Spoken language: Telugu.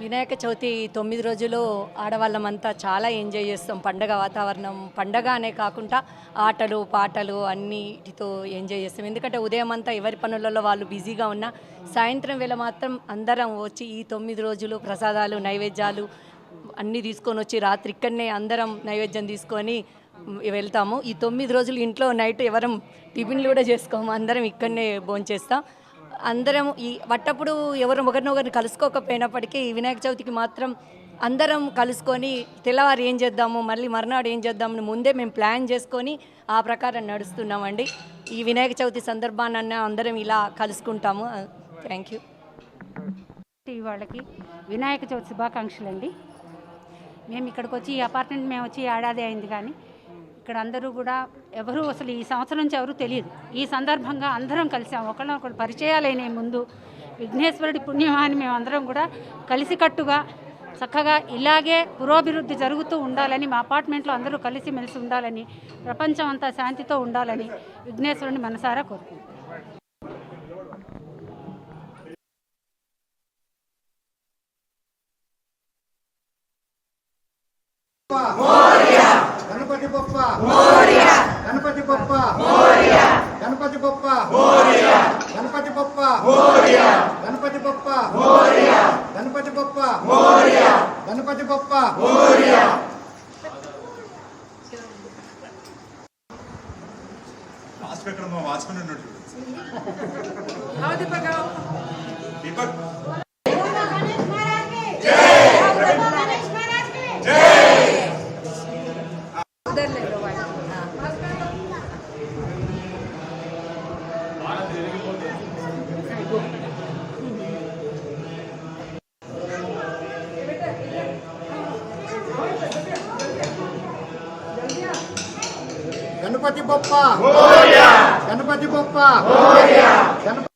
వినాయక చవితి తొమ్మిది రోజులు ఆడవాళ్ళమంతా చాలా ఎంజాయ్ చేస్తాం. పండగ వాతావరణం పండగ అనే కాకుండా ఆటలు పాటలు అన్నిటితో ఎంజాయ్ చేస్తాం. ఎందుకంటే ఉదయం అంతా ఎవరి పనులలో వాళ్ళు బిజీగా ఉన్నా సాయంత్రం వేళ మాత్రం అందరం వచ్చి ఈ తొమ్మిది రోజులు ప్రసాదాలు నైవేద్యాలు అన్నీ తీసుకొని వచ్చి రాత్రి ఇక్కడనే అందరం నైవేద్యం తీసుకొని వెళ్తాము. ఈ తొమ్మిది రోజులు ఇంట్లో నైట్ ఎవరం టిఫిన్లు కూడా చేసుకోము. అందరం ఇక్కడనే భోంచేస్తాం. అందరం ఈ వట్టప్పుడు ఎవరు ఒకరినొకరిని కలుసుకోకపోయినప్పటికీ ఈ వినాయక చవితికి మాత్రం అందరం కలుసుకొని తెల్లవారు ఏం చేద్దాము మళ్ళీ మర్నాడు ఏం చేద్దామని ముందే మేము ప్లాన్ చేసుకొని ఆ ప్రకారం నడుస్తున్నామండి. ఈ వినాయక చవితి సందర్భాన్న అందరం ఇలా కలుసుకుంటాము. థ్యాంక్ యూ వాళ్ళకి వినాయక చవితి శుభాకాంక్షలు అండి మేము ఇక్కడికి వచ్చి ఈ అపార్ట్మెంట్ మేము వచ్చి ఏడాది అయింది కానీ ఇక్కడ అందరూ కూడా ఎవరు అసలు ఈ సంవత్సరం నుంచి ఎవరు తెలియదు. ఈ సందర్భంగా అందరం కలిసాం. ఒకళ్ళొకళ్ళు పరిచయాలైన ముందు విఘ్నేశ్వరుడి పుణ్యమాని మేము అందరం కూడా కలిసికట్టుగా చక్కగా ఇలాగే పురోభివృద్ధి జరుగుతూ ఉండాలని మా అపార్ట్మెంట్లో అందరూ కలిసిమెలిసి ఉండాలని ప్రపంచం అంతా శాంతితో ఉండాలని విఘ్నేశ్వరుని మనసారా కోరుకుంటున్నాం. గణపతి బొప్ప గణపతి బొప్ప గణపతి బొప్ప గణపతి బొప్ప గణపతి బొప్ప గణపతి బొప్ప గణపతి మా వాచ్మెన్ దీపక్. గణపతి బొప్ప గణపతి బొప్ప గణపతి